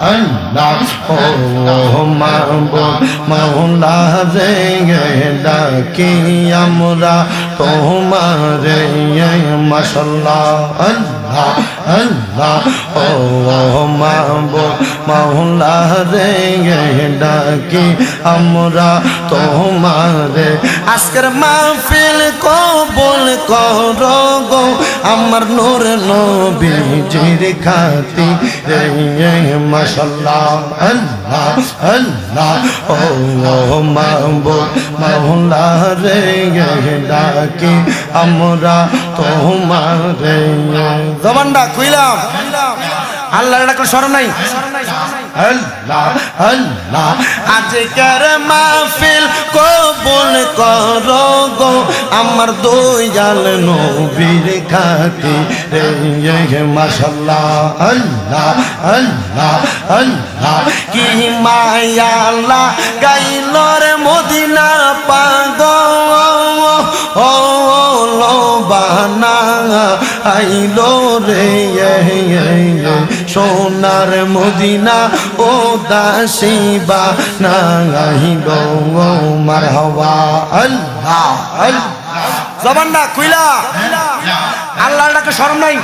আল্লাহ ও মাওলা রে ডাকি আমরা তোমারে মাশাল্লাহ আল্লাহ আল্লাহ ও মাওলা রে ডাকি আমরা তোমারে আজকের মাহফিল কবুল করো গো, আমার নূর নবীজির খাতি। রে আল্লাহ আল্লাহ, ও মাহবুব মাওলা রে ডাকি, আমরা তোমারে জবানটা কইলাম ডাকলে স্মরণ নাই? আল্লাহ আল্লাহ, আজকের মাহফিল কবুল করো আমার দয়াল নবীর খাতি রে মাশাল্লাহ, আল্লাহ আল্লাহ আল্লাহ। কি মায়াল্লাহ গাইল রে মদিনা পাগ ও লোবানা আইলো রে সোনার মদিনা ও দাসিবা নাইলো মার হওয়া আল্লাহ আল্লাহ। জবানটা কুইলা আল্লাহর ডাকে শরম নাই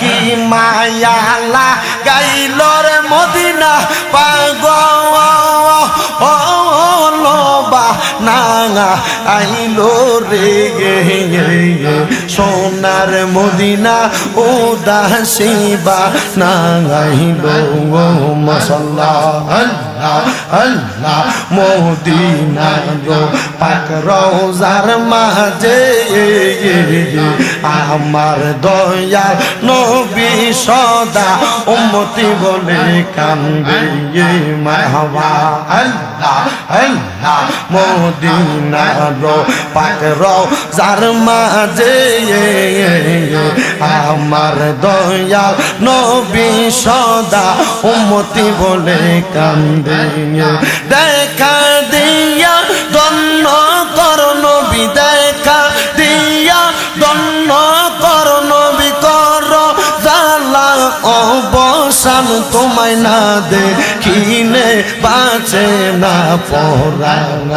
কি মায়া আল্লাহ গাইল রে মদিনা পাগ ও লোবা নাঙা আইলো রে সোনার মদিনা ও দাসিবা নাঙাইলো মশাল্লা আল্লাহ আল্লাহ। মদিনা গো পাক রোজার মাঝে আমার দয়া নবী সদা উম্মতি বলে কান্দে মাহবা আল্লাহ আল্লাহ। মদিনা রো পাক রোজার মাঝে আমার দয়া নবী সদা। উম্মতি বলে কান্দে দেখা দিয়া দন্ন কর নবী না দে কিনে বাঁচে না পরাণ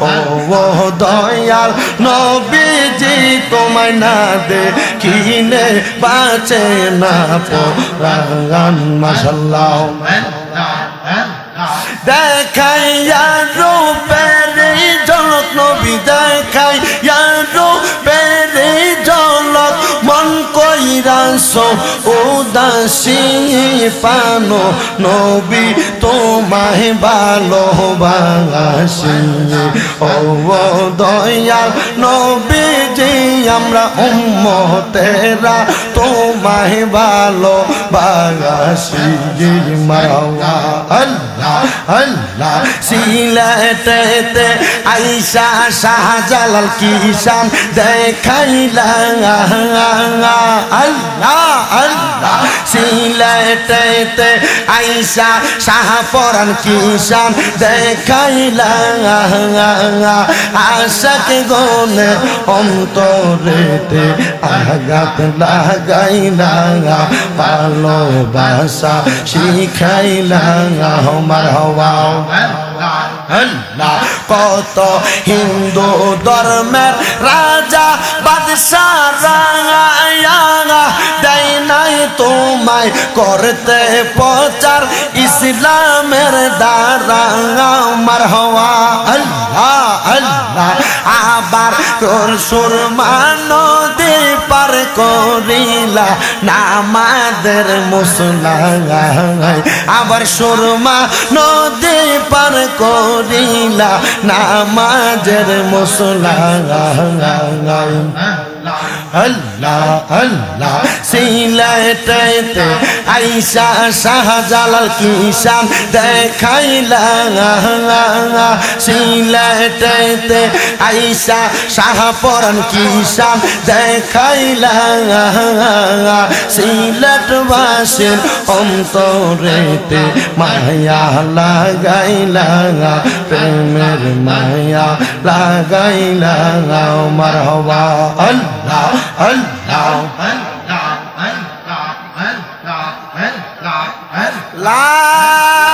ও দয়াল নবীজি, তোমায় না দে কিনে বাঁচে না পরাণ মাসাল্লাহ কইরাস উদাসী পানো নবী তোমায় ভালোবাসি। ও দয়াল নবী, যে আমরা উম্মতেরা তোমায় ভালোবাসি। মাওয়া আল্লাহ আল্লাহ। সিলেটেতে আইসা শাহজালাল কিষান দেখাইলা। আল্লাহ সিলেটেতে আইসা শাহপরান কিষান দেখাইলা। আশাক গনে অন্তরেতে আঘাত লাগাইলা। ভালোবাসা শিখাইলা। আমার হওয়া কত হিন্দু ধর্মের রাজা, বাদশাহ তোমায় করতে প্রচার ইসলামের দ্বারা আমার হওয়া আল্লাহ আল্লাহ। আবার তোর সুরমান দে পার করিলা নামাদের মুসলাই আবার সুরমা নদী পার করিলা নামাজের মুসলাই আল্লাহ আল্লাহ। সিলেটেতে আইসা শাহজালাল কিষান দেখাইলা সিলেটেতে আইসা শাহপরান কিষান দেখাইলা, সিলেট বাসের অন্তরেতে মায়া লাগাইলা, প্রেমের মায়া লাগাইলা আমার হওয়া আল্লাহ আল্লাহ। লা